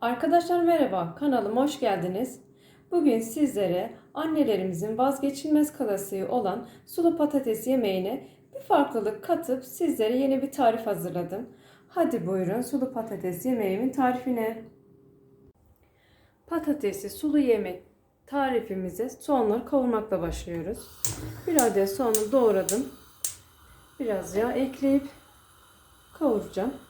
Arkadaşlar merhaba, kanalıma hoş geldiniz. Bugün sizlere annelerimizin vazgeçilmez klasiği olan sulu patates yemeğine bir farklılık katıp sizlere yeni bir tarif hazırladım. Hadi buyurun sulu patates yemeğimin tarifine. Patatesi sulu yemek tarifimize soğanları kavurmakla başlıyoruz. Bir adet soğanı doğradım. Biraz yağ ekleyip kavuracağım.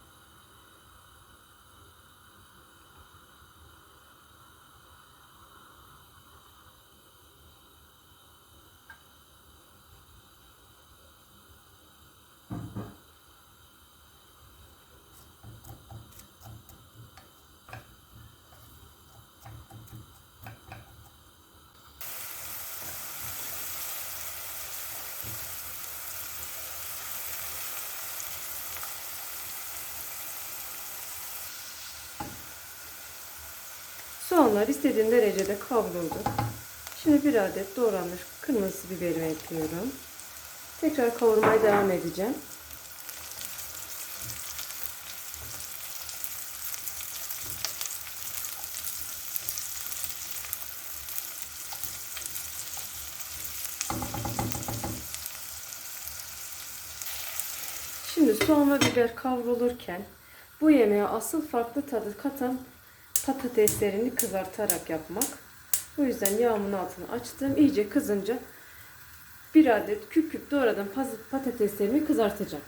Soğanlar istediğim derecede kavruldu. Şimdi bir adet doğranmış kırmızı biberimi ekliyorum. Tekrar kavurmaya devam edeceğim. Şimdi soğan ve biber kavrulurken bu yemeğe asıl farklı tadı katan patateslerini kızartarak yapmak. Bu yüzden yağımın altını açtım. İyice kızınca bir adet küp küp doğradım patateslerimi kızartacağım.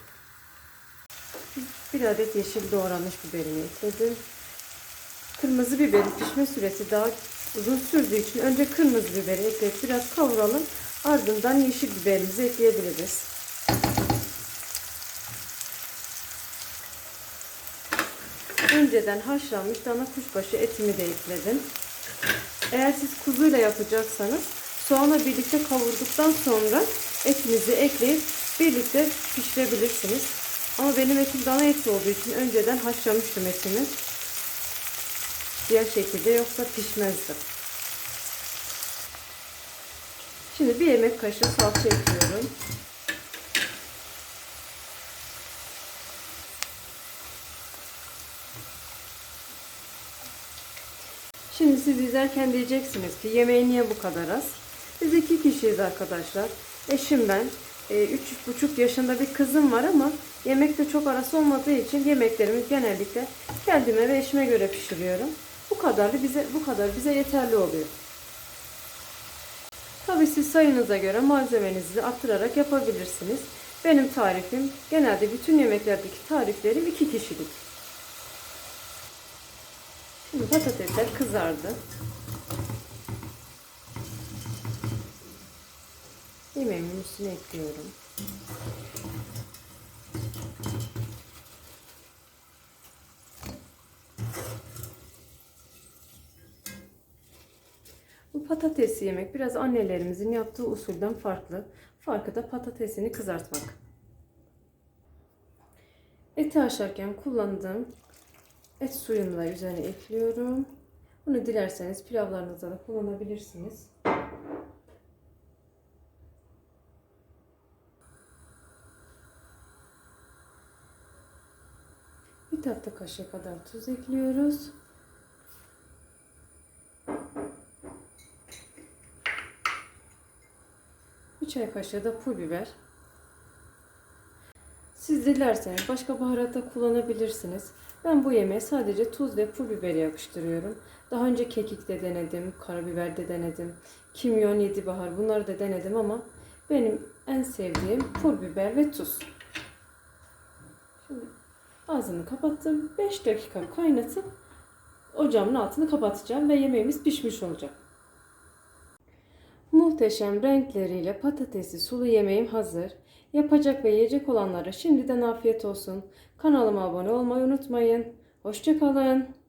Bir adet yeşil doğranmış biberimi ekledim. Kırmızı biberin pişme süresi daha uzun sürdüğü için önce kırmızı biberi ekleyip biraz kavuralım. Ardından yeşil biberimizi ekleyebiliriz. Önceden haşlanmış dana kuşbaşı etimi de ekledim. Eğer siz kuzuyla yapacaksanız soğanla birlikte kavurduktan sonra etinizi ekleyip birlikte pişirebilirsiniz. Ama benim etim dana eti olduğu için önceden haşlamıştım etimi. Diğer şekilde yoksa pişmezdi. Şimdi bir yemek kaşığı salça ekliyorum. Şimdi siz izlerken diyeceksiniz ki yemeği niye bu kadar az? Biz iki kişiyiz arkadaşlar. Eşim ben. E, üç buçuk yaşında bir kızım var ama yemekte çok arası olmadığı için yemeklerimi genellikle kendime ve eşime göre pişiriyorum. Bu kadarı bize bu kadar bize yeterli oluyor. Tabi siz sayınıza göre malzemenizi arttırarak yapabilirsiniz. Benim tarifim genelde bütün yemeklerdeki tariflerim iki kişilik. Şimdi patatesler kızardı. Yemeğimin üstüne ekliyorum. Bu patatesi yemek biraz annelerimizin yaptığı usulden farklı. Farkı da patatesini kızartmak. Eti haşlarken kullandığım et suyunu da üzerine ekliyorum. Bunu dilerseniz pilavlarınızda da kullanabilirsiniz. Bir tatlı kaşığı kadar tuz ekliyoruz. Bir çay kaşığı da pul biber. Siz dilerseniz başka baharat da kullanabilirsiniz. Ben bu yemeğe sadece tuz ve pul biberi yakıştırıyorum. Daha önce kekik de denedim, karabiber de denedim, kimyon, yedi bahar bunları da denedim ama benim en sevdiğim pul biber ve tuz. Şimdi ağzını kapattım. 5 dakika kaynatıp ocağımın altını kapatacağım ve yemeğimiz pişmiş olacak. Muhteşem renkleriyle patatesli sulu yemeğim hazır. Yapacak ve yiyecek olanlara şimdiden afiyet olsun. Kanalıma abone olmayı unutmayın. Hoşçakalın.